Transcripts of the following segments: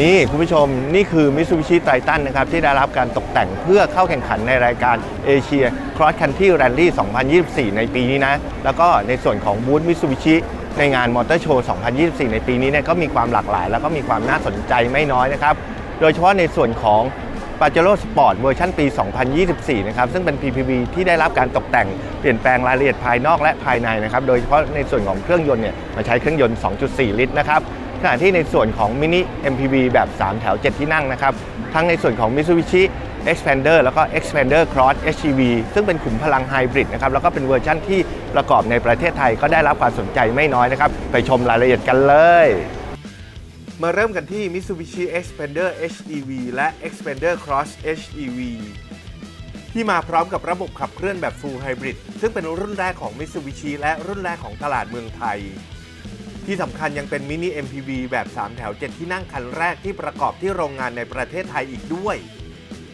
นี่คุณผู้ชมนี่คือ Mitsubishi Triton นะครับ ที่ได้รับการตกแต่งเพื่อเข้าแข่งขันในรายการเอเชีย Cross Country Rally 2024 ในปีนี้นะ แล้วก็ในส่วนของบูธ Mitsubishi ในงานมอเตอร์โชว์ 2024 ในปีนี้เนี่ยก็มีความหลากหลาย แล้วก็มีความน่าสนใจไม่น้อยนะครับ โดยเฉพาะในส่วนของ p a j e r o Sport เวอร์ชันปี 2024 นะครับ ซึ่งเป็น PPV ที่ได้รับการตกแต่งเปลี่ยนแปลงรายละเอียดภายนอกและภายในนะครับ โดยเฉพาะในส่วนของเครื่องยนต์เนี่ยมาใช้เครื่องยนต์ 2.4 ลิตรนะครับ ขณะที่ในส่วนของ Mini MPV แบบ 3 แถว 7 ที่นั่งนะครับ ทั้งในส่วนของ Mitsubishi Expander แล้วก็ Expander Cross HEV ซึ่งเป็นขุมพลังไฮบริดนะครับ แล้วก็เป็นเวอร์ชั่นที่ประกอบในประเทศไทยก็ได้รับความสนใจไม่น้อยนะครับ ไปชมรายละเอียดกันเลย มาเริ่มกันที่ Mitsubishi Expander HEV และ Expander Cross HEV ที่มาพร้อมกับระบบขับเคลื่อนแบบ Full Hybrid ซึ่งเป็นรุ่นแรกของ Mitsubishi และรุ่นแรกของตลาดเมืองไทย ที่สำคัญยังเป็น Mini MPV แบบ 3 แถว 7 ที่นั่งคันแรกที่ประกอบที่โรงงานในประเทศไทยอีกด้วย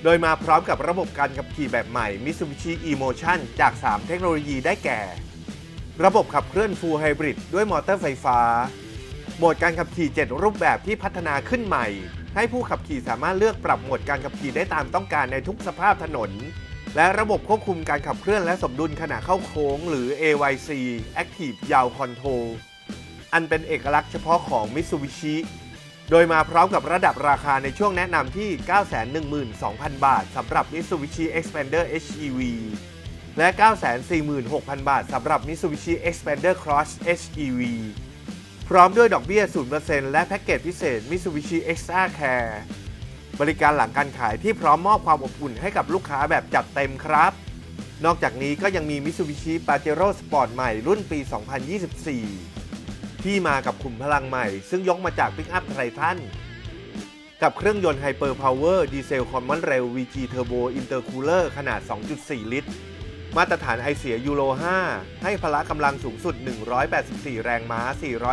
โดยมาพร้อมกับระบบการขับขี่แบบใหม่ Mitsubishi e-motion จาก 3 เทคโนโลยีได้แก่ ระบบขับเคลื่อน Full Hybrid ด้วยมอเตอร์ไฟฟ้า โหมดการขับขี่ 7 รูปแบบที่พัฒนาขึ้นใหม่ ให้ผู้ขับขี่สามารถเลือกปรับโหมดการขับขี่ได้ตามต้องการในทุกสภาพถนน และระบบควบคุมการขับเคลื่อนและสมดุลขณะเข้าโค้ง หรือ AYC Active Yaw Control อันเป็นเอกลักษณ์เฉพาะของ Mitsubishi โดยมาพร้อมกับระดับราคาในช่วงแนะนำที่ 912,000 บาทสำหรับ Mitsubishi Expander HEV และ 946,000 บาทสำหรับ Mitsubishi Expander Cross HEV พร้อมด้วยดอกเบี้ย 0%และแพ็กเกจพิเศษ Mitsubishi Extra Care บริการหลังการขายที่พร้อมมอบความอบอุ่นให้กับลูกค้าแบบจัดเต็มครับ นอกจากนี้ก็ยังมี Mitsubishi Pajero Sport ใหม่รุ่นปี 2024 ที่มากับขุมพลังใหม่ ซึ่งยกมาจากปิกอัพไททันกับเครื่องยนต์ Hyper Power ดีเซลคอมมอนเรล VG Turbo Intercooler ขนาด 2.4 ลิตร มาตรฐานไอเสียยูโร 5 ให้พละกำลังสูงสุด 184 แรงม้า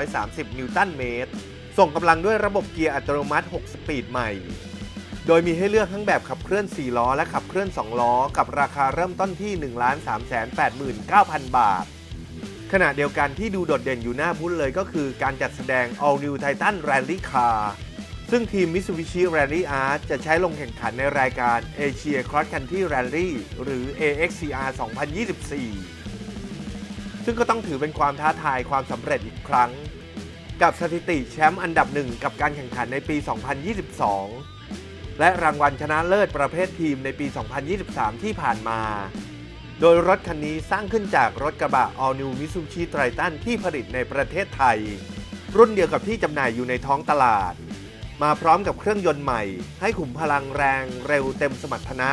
430 นิวตันเมตร ส่งกำลังด้วยระบบเกียร์อัตโนมัติ 6 สปีดใหม่ โดยมีให้เลือกทั้งแบบขับเคลื่อน 4 ล้อ และขับเคลื่อน 2 ล้อ กับราคาเริ่มต้นที่ 1,389,000 บาท ขณะเดียวกันที่ดูโดดเด่นอยู่หน้าพุ้นเลยก็คือการจัดแสดง All New Titan Rally Car ซึ่งทีม Mitsubishi Rally Art จะใช้ลงแข่งขันในรายการ Asia Cross Country Rally หรือ AXCR 2024 ซึ่งก็ต้องถือเป็นความท้าทายความสำเร็จอีกครั้ง กับสถิติแชมป์อันดับหนึ่งกับการแข่งขันในปี 2022 และรางวัลชนะเลิศประเภททีมในปี 2023 ที่ผ่านมา โดยรถคันนี้สร้างขึ้นจากรถกระบะ All New Mitsubishi Triton ที่ผลิตในประเทศไทย รุ่นเดียวกับที่จำหน่ายอยู่ในท้องตลาด มาพร้อมกับเครื่องยนต์ใหม่ ให้ขุมพลังแรงเร็วเต็มสมรรถนะ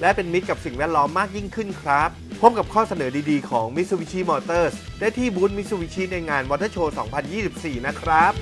และเป็นมิตรกับสิ่งแวดล้อมมากยิ่งขึ้นครับ พบกับข้อเสนอดีๆของ Mitsubishi Motors ได้ที่บูธ Mitsubishi ในงาน Motor Show 2024 นะครับ